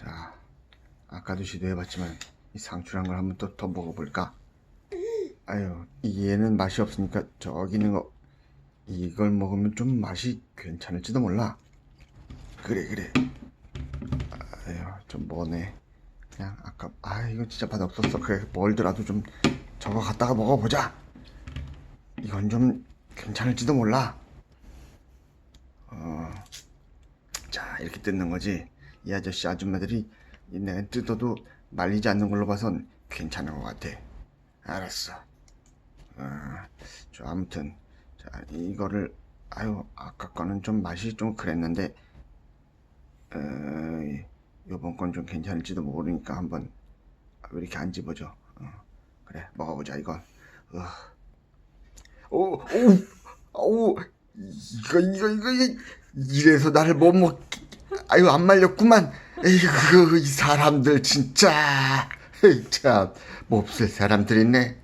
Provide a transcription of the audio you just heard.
자, 아까도 시도해봤지만 이 상추란 걸 한번 또 더 먹어볼까? 아유, 이 얘는 맛이 없으니까 저기 있는 거 이걸 먹으면 좀 맛이 괜찮을지도 몰라. 그래 그래. 아유, 좀 뭐네. 그냥 아까 아 이거 진짜 맛 없었어. 그래 멀더라도 좀 저거 갖다가 먹어보자. 이건 좀 괜찮을지도 몰라. 어, 자 이렇게 뜯는 거지. 이 아저씨 아줌마들이 이 내가 뜯어도 말리지 않는 걸로 봐선 괜찮은 것 같아. 알았어. 어, 저 아무튼 자 이거를 아유 아까 거는 좀 맛이 좀 그랬는데 어, 요번 건 좀 괜찮을지도 모르니까 한번 왜 이렇게 안 집어져? 어, 그래 먹어보자 이건. 어. 오, 오, 오, 이거 이거 이거 이- 이래서 나를 못 먹. 아유 안 말렸구만. 에이구 이 사람들 진짜. 참 몹쓸 사람들 있네.